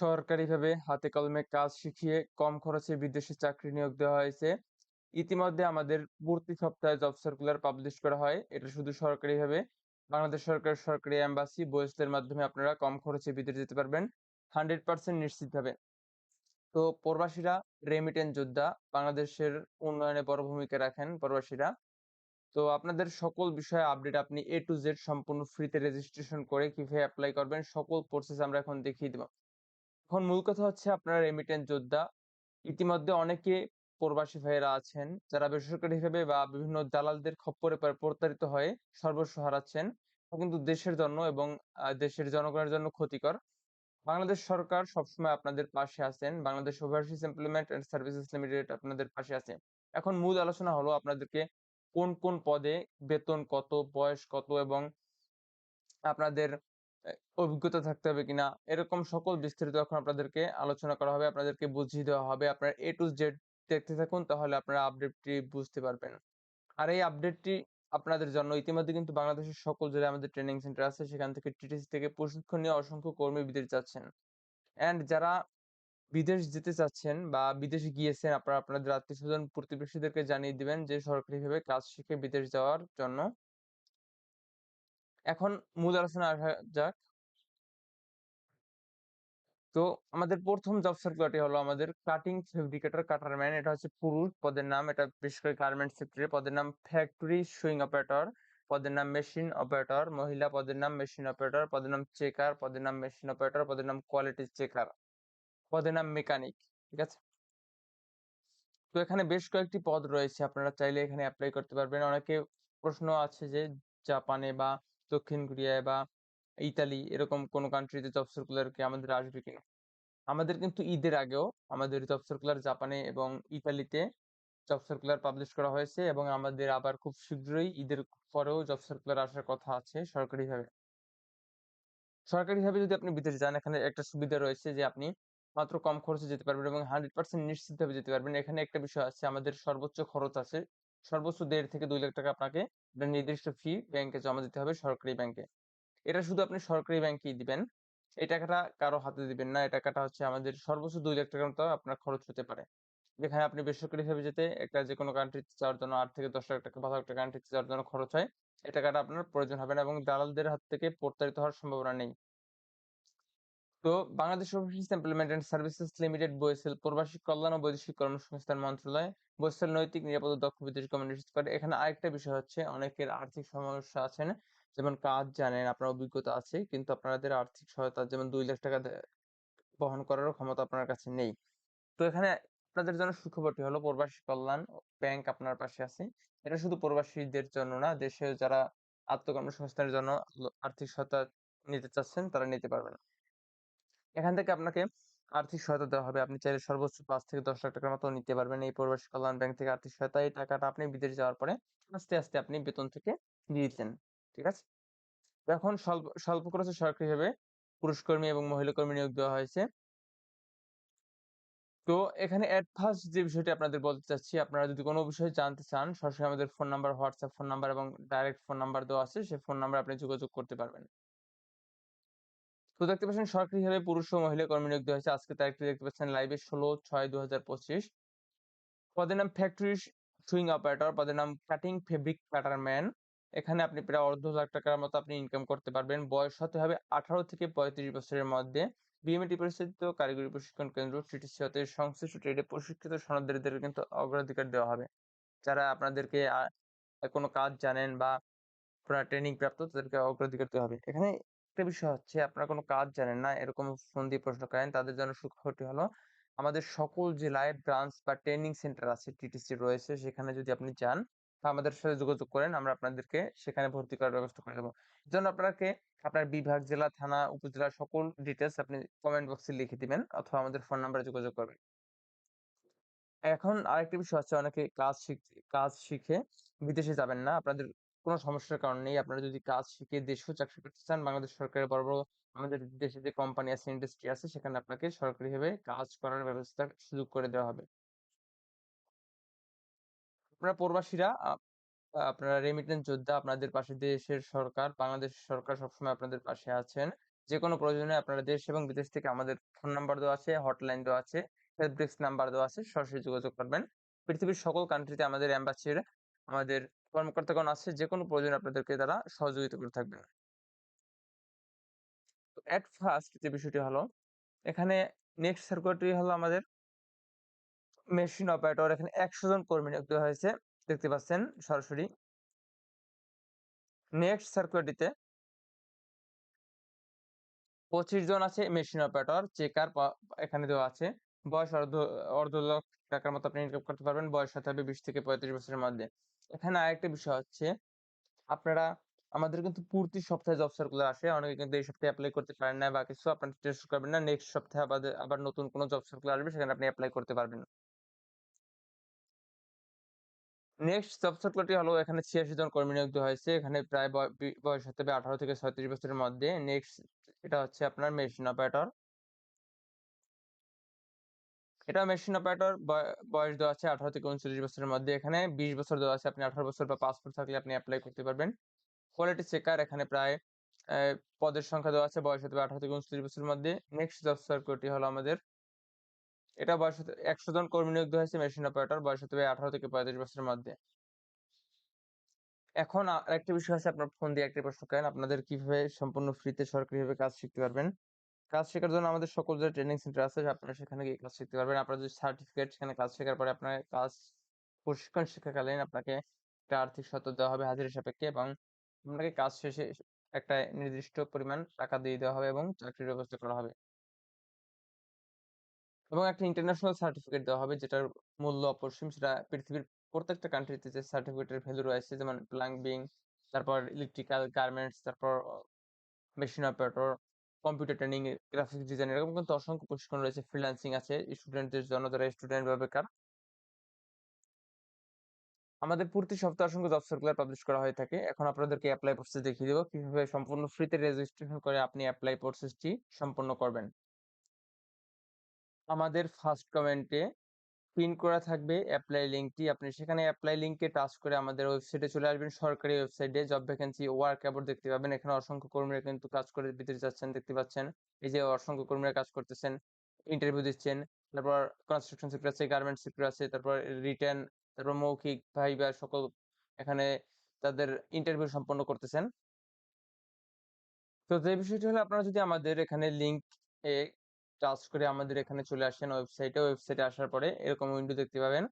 সরকারিভাবে হাতে কলমে কাজ শিখিয়ে কম খরচে বিদেশে চাকরি নিয়োগ দেওয়া হয়েছে। ইতিমধ্যে আমাদের প্রতি সপ্তাহে জব সার্কুলার পাবলিশ করা হয়। এটা শুধু সরকারিভাবে। বাংলাদেশ সরকার সরকারি এম্বাসি বয়সের মাধ্যমে আপনারা কম খরচে বিদেশে যেতে পারবেন। হান্ড্রেড পার্সেন্ট নিশ্চিতভাবে। তো প্রবাসীরা রেমিটেন্স যোদ্ধা বাংলাদেশের উন্নয়নে বড় ভূমিকা রাখেন প্রবাসীরা। তো আপনাদের সকল বিষয়ে আপডেট আপনি এ টু জেড সম্পূর্ণ ফ্রিতে রেজিস্ট্রেশন করে কীভাবে অ্যাপ্লাই করবেন, সকল প্রসেস আমরা এখন দেখিয়ে দেব। এখন মূল কথা হচ্ছে আপনারা রেমিটেন্স যোদ্ধা। ইতিমধ্যে অনেকে প্রবাসী ভাইয়েরা আছেন, যারা বেসরকারি বেসরকারিভাবে বা বিভিন্ন দালালদের খপ্পরে প্রতারিত হয়ে সর্বস্ব হারাচ্ছেন। কিন্তু দেশের জন্য এবং দেশের জনগণের জন্য ক্ষতিকর। বাংলাদেশ সরকার সবসময় আপনাদের পাশে আছেন। Bangladesh overseas employment and services limited আপনাদের পাশে আছে। এখন মূল আলোচনা হলো আপনাদেরকে কোন কোন পদে বেতন কত, বয়স কত এবং আপনাদের অভিজ্ঞতা থাকতে হবে কিনা? এরকম সকল বিস্তারিত এখন আপনাদেরকে আলোচনা করা হবে, আপনাদেরকে বুঝিয়ে দেওয়া হবে। আপনার এ টু জেড দেখতে থাকুন, তাহলে আপনারা আপডেটটি বুঝতে পারবেন। আর এই আপডেটটি আপনাদের জন্য ইতিমধ্যে কিন্তু বাংলাদেশের সকল জেলায় আমাদের ট্রেনিং সেন্টার আছে, সেখান থেকে টিটিসি থেকে প্রশিক্ষণ নিয়ে অসংখ্য কর্মী বিদেশ যাচ্ছেন। অ্যান্ড যারা বিদেশ যেতে চাচ্ছেন বা বিদেশে গিয়েছেন, আপনারা আপনাদের আত্মীয় স্বজন প্রতিবেশীদেরকে জানিয়ে দিবেন যে সরকারিভাবে কাজ শিখে বিদেশ যাওয়ার জন্য এখন মূল আলোচনা আসা যাক। তো আমাদের প্রথম জব সার্কুলারটি হলো আমাদের কাটিং ফেব্রিকেটর কাটার ম্যান এটা হচ্ছে পুরুষ পদের নাম, এটা বিশেষ করে গার্মেন্ট সেক্টরে পদের নাম ফ্যাক্টরি সুইং অপারেটর পদের নাম মেশিন অপারেটর মহিলা পদের নাম মেশিন অপারেটর পদের নাম চেকার পদের নাম মেশিন অপারেটর পদের নাম কোয়ালিটি চেকার পদের নাম মেকানিক ঠিক আছে? তো এখানে বেশ কয়েকটি পদ রয়েছে, আপনারা চাইলে এখানে অ্যাপ্লাই করতে পারবেন। অনেকে প্রশ্ন আছে যে জাপানে বা দক্ষিণ কোরিয়ায় বা ইতালি এরকম কোন কান্ট্রিতে জব সার্কুলার কি আমাদের আসবে কিনা? আমাদের কিন্তু ঈদের আগেও আমাদের জব সার্কুলার জাপানে এবং ইতালিতে জব সার্কুলার পাবলিশ করা হয়েছে এবং আমাদের আবার খুব শীঘ্রই ঈদের পরেও জব সার্কুলার আসার কথা আছে সরকারিভাবে। সরকারিভাবে যদি আপনি বিদেশে যান, এখানে একটা সুবিধা রয়েছে যে আপনি মাত্র কম খরচে যেতে পারবেন এবং হান্ড্রেড পার্সেন্ট নিশ্চিতভাবে যেতে পারবেন। এখানে একটা বিষয় আছে, আমাদের সর্বোচ্চ খরচ আছে সর্বোচ্চ দেড় থেকে দুই লাখ টাকা আপনাকে নির্দিষ্ট ফি ব্যাংকে জমা দিতে হবে সরকারি ব্যাংকে এটা শুধু আপনি সরকারি ব্যাংকেই দিবেন, এই টাকাটা কারও হাতে দিবেন না, এই টাকাটা হচ্ছে আমাদের সর্বোচ্চ দুই লাখ টাকার মতো আপনার খরচ হতে পারে। যেখানে আপনি বেসরকারি ভাবে যেতে একটা যে কোনো কান্ট্রিতে যাওয়ার জন্য আট থেকে দশ লাখ টাকা, পাঁচ লাখ টাকা কান্ট্রিতে যাওয়ার জন্য খরচ হয়, এই টাকাটা আপনার প্রয়োজন হবে না এবং দালালদের হাত থেকে প্রতারিত হওয়ার সম্ভাবনা নেই। তো Bangladesh overseas employment and services limited বইসেল প্রবাসী কল্যাণ ও বৈদেশিক কর্মসংস্থান মন্ত্রণালয় বইসেল নৈতিক নিরাপদ দক্ষ বিদেশি কমিউনিটি করে। এখানে আরেকটা বিষয় হচ্ছে, অনেকের আর্থিক সমস্যা আছেন। যেমন কাজ জানেন, আপনার অভিজ্ঞতা আছে, কিন্তু আপনাদের আর্থিক সহায়তা যেমন দুই লাখ টাকা বহন করারও ক্ষমতা আপনার কাছে নেই। তো এখানে আপনাদের জন্য সুখবরটি হলো, প্রবাসী কল্যাণ ব্যাংক আপনার পাশে আছে। এটা শুধু প্রবাসীদের জন্য না দেশে যারা আত্মকর্মসংস্থানের জন্য আর্থিক সহায়তা নিতে চাচ্ছেন, তারা নিতে পারবেন। এখান থেকে আপনাকে আর্থিক সহায়তা দেওয়া হবে। আপনি চাইলে সর্বোচ্চ পাঁচ থেকে দশ লাখ টাকার মতো নিতে পারবেন। এই প্রবাসী কল্যাণ ব্যাংক থেকে আর্থিক সহায়তা, এই টাকাটা আপনি বিদেশ যাওয়ার পরে আস্তে আস্তে আপনি বেতন থেকে দিয়ে দিতেন ঠিক আছে? এখন স্বল্প স্বল্প খরচে সরকারিভাবে পুরুষ কর্মী এবং মহিলা কর্মী নিয়োগ দেওয়া হয়েছে। তো এখানে ফার্স্ট যে বিষয়টি আপনাদের বলতে চাচ্ছি, আপনারা যদি কোনো বিষয়ে জানতে চান, সরাসরি আমাদের phone number WhatsApp phone number এবং ডাইরেক্ট ফোন নাম্বার দেওয়া আছে সেই ফোন নাম্বার আপনি যোগাযোগ করতে পারবেন। তো দেখতে পাচ্ছেন সরকারিভাবে পুরুষ ও মহিলা কর্মী নিয়োগ দেওয়া হয়েছে। আজকে তারিখটি দেখতে পাচ্ছেন লাইভে ষোলো ছয় দু হাজার পঁচিশ। পদের নাম ফ্যাক্টরি সুইং অপারেটর পদের নাম কাটিং ফেব্রিক প্যাটার ম্যান এখানে আপনি প্রায় অর্ধ লাখ টাকার মতো আপনি ইনকাম করতে পারবেন। বয়স হতে হবে আঠারো থেকে পঁয়ত্রিশ বছরের মধ্যে। বিএমএটি পরিচালিত কারিগরি প্রশিক্ষণ কেন্দ্র টিটিসি হতে সংশ্লিষ্ট ট্রেডে প্রশিক্ষিত সনদদের কিন্তু অগ্রাধিকার দেওয়া হবে। যারা আপনাদেরকে কোনো কাজ জানেন বা ট্রেনিং প্রাপ্ত, তাদেরকে অগ্রাধিকার দেওয়া হবে। এখানে একটা বিষয় হচ্ছে, আপনারা কোনো কাজ জানেন না, এরকম ফোন দিয়ে প্রশ্ন করেন, তাদের জন্য সুখবরটি হলো, আমাদের সকল জেলায় ব্রাঞ্চ বা ট্রেনিং সেন্টার আছে টিটিসি রয়েছে, সেখানে যদি আপনি যান আমাদের সাথে যোগাযোগ করেন, আমরা আপনাদেরকে সেখানে ভর্তি করার ব্যবস্থা করে দেবো। জন্য আপনাকে আপনার বিভাগ, জেলা, থানা, উপজেলা সকল ডিটেলস আপনি কমেন্ট বক্সে লিখে দিবেন, অথবা আমাদের ফোন নাম্বারে যোগাযোগ করবেন। এখন আরেকটি বিষয় হচ্ছে, অনেকে কাজ শিখতে কাজ শিখে বিদেশে যাবেন না, আপনাদের কোনো সমস্যার কারণ নেই। আপনারা যদি কাজ শিখে দেশেও চাকরি করতে চান, বাংলাদেশ সরকারের বড় বড় আমাদের দেশে যে কোম্পানি আছে ইন্ডাস্ট্রি আছে, সেখানে আপনাকে সরকারিভাবে কাজ করার ব্যবস্থা সুযোগ করে দেওয়া হবে। আপনারা প্রবাসীরা আপনারা রেমিটেন্স যোদ্ধা আপনাদের পাশে দেশের সরকার, বাংলাদেশ সরকার সবসময় আপনাদের পাশে আছেন। যে কোনো প্রয়োজনে আপনারা দেশ এবং বিদেশ থেকে আমাদের ফোন নাম্বার দেওয়া আছে হটলাইন দেওয়া আছে হেল্প ডেস্ক নাম্বার দেওয়া আছে, সরাসরি যোগাযোগ করবেন। পৃথিবীর সকল কান্ট্রিতে আমাদের অ্যাম্বাসির আমাদের কর্মকর্তাগণ আছে যে কোনো প্রয়োজনে আপনাদেরকে তারা সহযোগিতা করে থাকবেন। অ্যাট ফার্স্ট যে বিষয়টি হলো, এখানে নেক্সট সার্কুলারটি হলো আমাদের মেশিন অপারেটর এখানে একশো জন কর্মী নিয়োগ দেওয়া হয়েছে, দেখতে পাচ্ছেন সরাসরি। নেক্সট সার্কুলারটিতে পঁচিশ জন আছে মেশিন অপারেটর চেকার এখানে দেওয়া আছে। বয়স অর্ধ অর্ধ লক্ষ টাকার মতো আপনি ইনকাম করতে পারবেন, বয়স হতে হবে বিশ থেকে পঁয়ত্রিশ বছরের মধ্যে। এখানে আরেকটা বিষয় হচ্ছে, আপনারা, আমাদের কিন্তু প্রতি সপ্তাহে জব সার্কুলার আসে। অনেকে কিন্তু এই সপ্তাহে অ্যাপ্লাই করতে পারেন না বা কিছু আপনার টেস্ট করবেন না নেক্সট সপ্তাহে আবার আবার নতুন কোনো জব সার্কুলার আসবে, সেখানে আপনি অ্যাপ্লাই করতে পারবেন। নেক্সট জব সার্কুলারটি হলো, এখানে ছিয়াশি জন কর্মী নিয়োগ হয়েছে। এখানে প্রায় বয়স হতে হবে আঠারো থেকে ছয়ত্রিশ বছরের মধ্যে। নেক্সট এটা হচ্ছে আপনার মেশিন অপারেটর এটা মেশিন অপারেটর বয়স দেওয়া আছে আঠারো থেকে উনচল্লিশ বছরের মধ্যে। এখানে বিশ বছর দেওয়া আছে, আপনি আঠারো বছর বা পাসপোর্ট থাকলে আপনি অ্যাপ্লাই করতে পারবেন। কোয়ালিটি চেকার এখানে প্রায় পদের সংখ্যা দেওয়া আছে, বয়স হতে আঠারো থেকে উনচল্লিশ বছরের মধ্যে। নেক্সট জব সার্কুলারটি হলো আমাদের। এটা বয়স একশো জন কর্মী নিয়োগ হয়েছে মেশিন অপারেটর বয়স হতে আঠারো থেকে পঁয়ত্রিশ বছরের মধ্যে। এখন আরেকটা বিষয় আছে আপনার ফোন দিয়ে একটা প্রশ্ন করেন, আপনাদের কীভাবে সম্পূর্ণ ফ্রিতে সরকারিভাবে কাজ শিখতে পারবেন? কাজ শেখার জন্য আমাদের সকল যে ট্রেনিং সেন্টার আছে, আপনারা সেখানে গিয়ে কাজ শিখতে পারবেন। আপনার যদি সার্টিফিকেট সেখানে কাজ শেখার পরে আপনার কাজ প্রশিক্ষণ শেখাকালীন আপনাকে একটা আর্থিক সত্য দেওয়া হবে হাজিরা সাপেক্ষে এবং আপনাকে কাজ শেষে একটা নির্দিষ্ট পরিমাণ টাকা দিয়ে দেওয়া হবে এবং চাকরির ব্যবস্থা করা হবে। এবং একটা ইন্টারন্যাশনাল সার্টিফিকেট দেওয়া হবে যেটার মূল্য অপরিসীম, সেটা পৃথিবীর প্রত্যেকটা কান্ট্রিতে যে সার্টিফিকেটের ভ্যালু রয়েছে, যেমন প্লাম্বিং তারপর ইলেকট্রিক্যাল গার্মেন্টস তারপর machine operator computer training graphics design এরকম কিন্তু অসংখ্য প্রশিক্ষণ রয়েছে। ফ্রিল্যান্সিং আছে স্টুডেন্টদের জন্য যারা স্টুডেন্ট বা বেকার। আমাদের প্রতি সপ্তাহে অসংখ্য জব সার্কুলার পাবলিশ করা হয়ে থাকে। এখন আপনাদেরকে অ্যাপ্লাই প্রসেস দেখিয়ে দেবো। কীভাবে সম্পূর্ণ ফ্রিতে রেজিস্ট্রেশন করে আপনি অ্যাপ্লাই প্রসেসটি সম্পন্ন করবেন। আমাদের ফার্স্ট কমেন্টে পিন করা থাকবে অ্যাপ্লাই লিঙ্কটি আপনি সেখানে অ্যাপ্লাই লিঙ্কে টাচ করে আমাদের ওয়েবসাইটে চলে আসবেন। সরকারি ওয়েবসাইটে জব ভ্যাকেন্সি ওয়ার্ক অ্যাবোর্ড দেখতে পাবেন। এখানে অসংখ্য কর্মীরা কিন্তু কাজ করে ভিতরে যাচ্ছেন, দেখতে পাচ্ছেন। এই যে অসংখ্য কর্মীরা কাজ করতেছেন ইন্টারভিউ দিচ্ছেন, তারপর কনস্ট্রাকশন সেক্টর আছে গার্মেন্টস সেক্টর আছে, তারপর রিটার্ন তারপর মৌখিক ভাইবা সকল এখানে তাদের ইন্টারভিউ সম্পন্ন করতেছেন। তো যে বিষয়টি হলো, আপনারা যদি আমাদের এখানে লিঙ্ক টাচ করে আমাদের এখানে চলে আসেন ওয়েবসাইটে ওয়েবসাইটে আসার পরে এরকম উইন্ডো দেখতে পাবেন।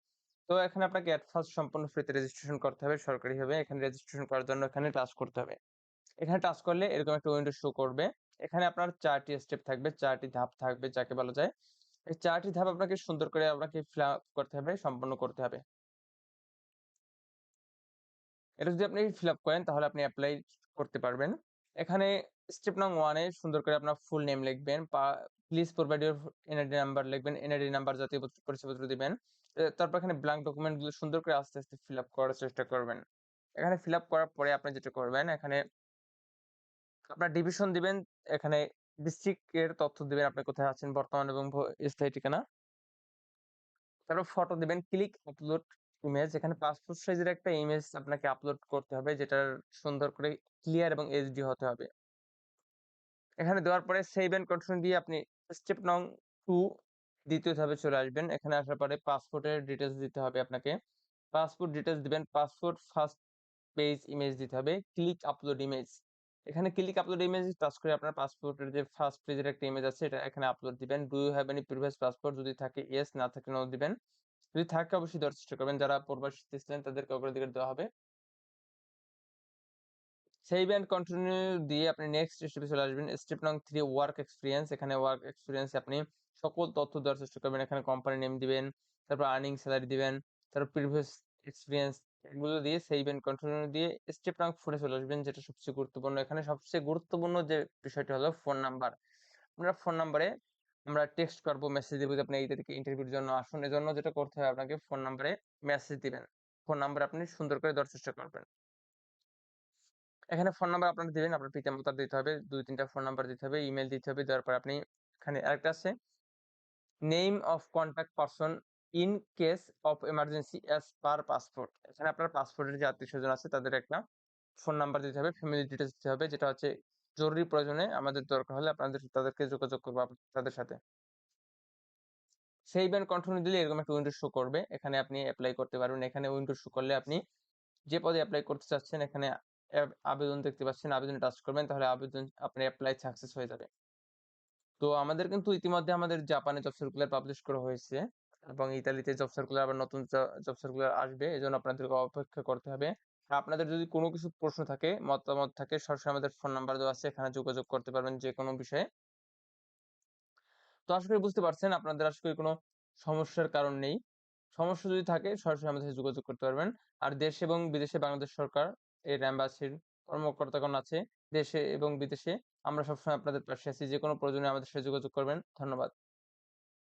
তো এখানে আপনাকে অ্যাট ফার্স্ট সম্পূর্ণ ফ্রিতে রেজিস্ট্রেশন করতে হবে সরকারিভাবে এখানে রেজিস্ট্রেশন করার জন্য এখানে টাচ করতে হবে। এখানে টাচ করলে এরকম একটা উইন্ডো শো করবে। এখানে আপনার চারটি স্টেপ থাকবে, চারটি ধাপ থাকবে যাকে বলা যায়। এই চারটি ধাপ আপনাকে সুন্দর করে আপনাকে ফিল করতে হবে, সম্পন্ন করতে হবে। এটা যদি আপনি ফিল আপ করেন তাহলে আপনি অ্যাপ্লাই করতে পারবেন। এখানে স্টেপ নং ওয়ানে সুন্দর করে আপনার ফুল নেম লিখবেন please provide your NID number লিখবেন এনআইডি নাম্বার জাতীয় পরিচয়পত্র দিবেন। তারপর এখানে ব্ল্যাঙ্ক ডকুমেন্টগুলো সুন্দর করে আস্তে আস্তে ফিল আপ করার চেষ্টা করবেন। এখানে ফিল আপ করার পরে আপনি যেটা করবেন, এখানে আপনার ডিভিশন দিবেন, এখানে ডিস্ট্রিক্টের তথ্য দিবেন আপনি কোথায় আছেন বর্তমান এবং স্থায়ী ঠিকানা। তারপর ফটো দিবেন ক্লিক আপলোড ইমেজ এখানে পাসপোর্ট সাইজের একটা ইমেজ আপনাকে আপলোড করতে হবে, যেটার সুন্দর করে ক্লিয়ার এবং এইচডি হতে হবে। এখানে দেওয়ার পরে সেভ এন্ড কন্টিনিউ দিয়ে আপনি স্টেপ নং টু দ্বিতীয় ধাপে চলে আসবেন। এখানে আসার পরে পাসপোর্টের ডিটেলস দিতে হবে আপনাকে। পাসপোর্ট ডিটেলস দিবেন। পাসপোর্ট ফার্স্ট পেজ ইমেজ দিতে হবে। ক্লিক আপলোড ইমেজ এখানে ক্লিক আপলোড ইমেজ টাচ করে আপনার পাসপোর্টের যে ফার্স্ট পেজের একটা ইমেজ আছে, এটা এখানে আপলোড দিবেন। Do you have any previous passport যদি থাকে ইয়েস না থাকে নো দিবেন। যদি থাকে, অবশ্যই দেওয়ার চেষ্টা করবেন। যারা প্রবাসী ছিলেন, তাদেরকে অগ্রাধিকার দেওয়া হবে। সেভ এন্ড কন্টিনিউ দিয়ে আপনি নেক্সট স্টেপে চলে আসবেন। স্টেপ নং থ্রি ওয়ার্ক এক্সপিরিয়েন্স এখানে ওয়ার্ক এক্সপিরিয়েন্স আপনি সকল তথ্য দেওয়ার চেষ্টা করবেন। এখানে কোম্পানি নেম দিবেন, তারপর আর্নিং স্যালারি দিবেন, তারপর প্রিভিয়াস এক্সপিরিয়েন্স এগুলো দিয়ে সেভ এন্ড কন্টিনিউ দিয়ে স্টেপ নং ফোরে চলে আসবেন, যেটা সবচেয়ে গুরুত্বপূর্ণ। এখানে সবচেয়ে গুরুত্বপূর্ণ যে বিষয়টি হলো ফোন নাম্বার আপনার ফোন নাম্বারে আমরা টেক্সট করব মেসেজ দেবো যে আপনি এই তারিখে ইন্টারভিউর জন্য আসুন। এজন্য যেটা করতে হবে, আপনাকে ফোন নাম্বারে মেসেজ দিবেন। ফোন নাম্বার আপনি সুন্দর করে দেওয়ার চেষ্টা করবেন। এখানে ফোন নাম্বার আপনার দিবেন, আপনার পিতা মাতার দিতে হবে, দুই, তিনটা ফোন নাম্বার দিতে হবে ইমেল দিতে হবে, দেওয়ার পর আপনি এখানে আরেকটা আছে। Name of contact person in case of emergency as per passport এখানে আপনার পাসপোর্টের যে আত্মীয় স্বজন আছে, তাদের একটা ফোন নাম্বার দিতে হবে ফ্যামিলি ডিটেলস দিতে হবে, যেটা হচ্ছে জরুরি প্রয়োজনে আমাদের দরকার হলে আপনাদের, তাদেরকে যোগাযোগ করব তাদের সাথে। সেই ব্যান্ড কন্টিনিউ দিলে এরকম একটা উইন্ডো শো করবে। এখানে আপনি অ্যাপ্লাই করতে পারবেন। এখানে উইন্ডো শো করলে আপনি যে পদে অ্যাপ্লাই করতে চাচ্ছেন, এখানে আবেদন দেখতে পাচ্ছেন, আবেদনে টাচ করবেন, তাহলে আবেদন আপনার অ্যাপ্লাই সাকসেস হয়ে যাবে। তো আমাদের কিন্তু ইতিমধ্যে আমাদের জাপানে জব সার্কুলার পাবলিশ করা হয়েছে এবং ইতালিতে জব সার্কুলার আবার নতুন জব সার্কুলার আসবে, এজন্য আপনাদেরকে অপেক্ষা করতে হবে। আপনাদের যদি কোনো কিছু প্রশ্ন থাকে, মতামত থাকে, সরাসরি আমাদের ফোন নাম্বার দেওয়া আছে, এখানে যোগাযোগ করতে পারবেন যে কোনো বিষয়ে। তো আশা করি বুঝতে পারছেন, আপনাদের আশা করি কোনো সমস্যার কারণ নেই। সমস্যা যদি থাকে, সরাসরি আমাদের সাথে যোগাযোগ করতে পারবেন। আর দেশ এবং বিদেশে বাংলাদেশ সরকার এর অ্যাম্বাসির কর্মকর্তাগণ আছে দেশে এবং বিদেশে, আমরা সবসময় আপনাদের পাশে আছি। যে কোনো প্রয়োজনে আমাদের সাথে যোগাযোগ করবেন। ধন্যবাদ।